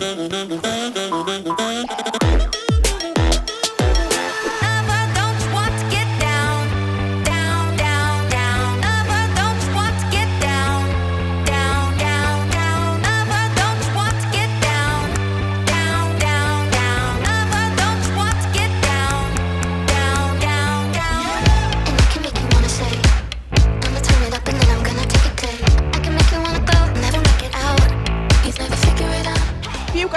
Thank you.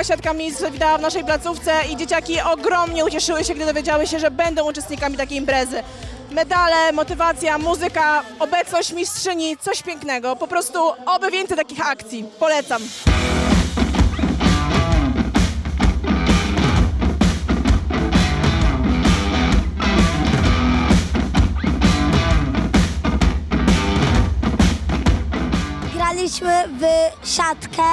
Piłka siatka mistrzów witała w naszej placówce i dzieciaki ogromnie ucieszyły się, gdy dowiedziały się, że będą uczestnikami takiej imprezy. Medale, motywacja, muzyka, obecność mistrzyni, coś pięknego. Po prostu oby więcej takich akcji. Polecam. Graliśmy w siatkę.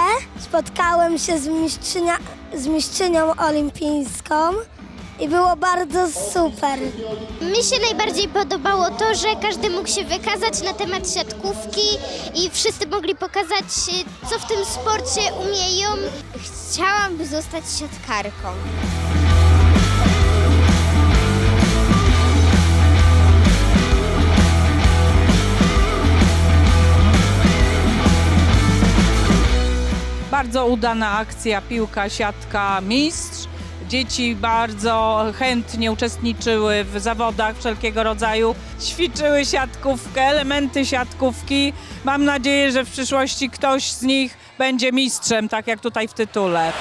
Spotkałem się z, mistrzynia, z mistrzynią olimpijską i było bardzo super. Mi się najbardziej podobało to, że każdy mógł się wykazać na temat siatkówki i wszyscy mogli pokazać, co w tym sporcie umieją. Chciałam zostać siatkarką. Bardzo udana akcja piłka, siatka, mistrz. Dzieci bardzo chętnie uczestniczyły w zawodach wszelkiego rodzaju, ćwiczyły siatkówkę, elementy siatkówki. Mam nadzieję, że w przyszłości ktoś z nich będzie mistrzem, tak jak tutaj w tytule.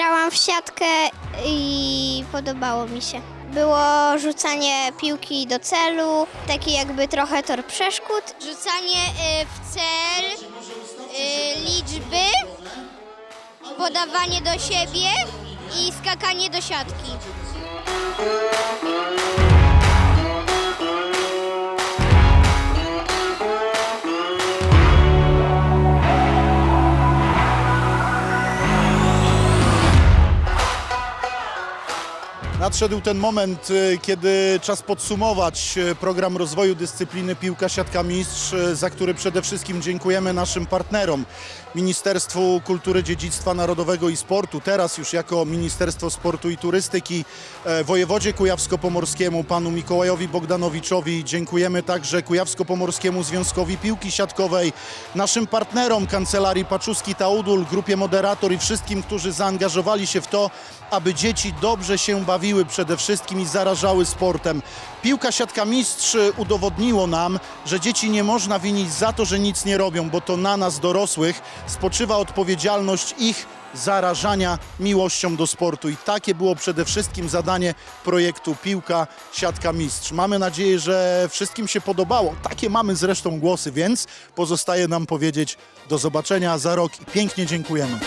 Grałam w siatkę i podobało mi się. Było rzucanie piłki do celu, taki jakby trochę tor przeszkód. Rzucanie y, w cel, y, liczby, podawanie do siebie i skakanie do siatki. Nadszedł ten moment, y, kiedy czas podsumować y, program rozwoju dyscypliny Piłka Siatka Mistrz, y, za który przede wszystkim dziękujemy naszym partnerom. Ministerstwu Kultury, Dziedzictwa Narodowego i Sportu, teraz już jako Ministerstwo Sportu i Turystyki, e, wojewodzie kujawsko-pomorskiemu, panu Mikołajowi Bogdanowiczowi. Dziękujemy także Kujawsko-Pomorskiemu Związkowi Piłki Siatkowej, naszym partnerom Kancelarii Paczuski Taudul, grupie moderator i wszystkim, którzy zaangażowali się w to, aby dzieci dobrze się bawiły przede wszystkim i zarażały sportem. Piłka siatka mistrz udowodniło nam, że dzieci nie można winić za to, że nic nie robią, bo to na nas dorosłych spoczywa odpowiedzialność ich zarażania miłością do sportu. I takie było przede wszystkim zadanie projektu Piłka Siatka Mistrz. Mamy nadzieję, że wszystkim się podobało. Takie mamy zresztą głosy, więc pozostaje nam powiedzieć do zobaczenia za rok i pięknie dziękujemy.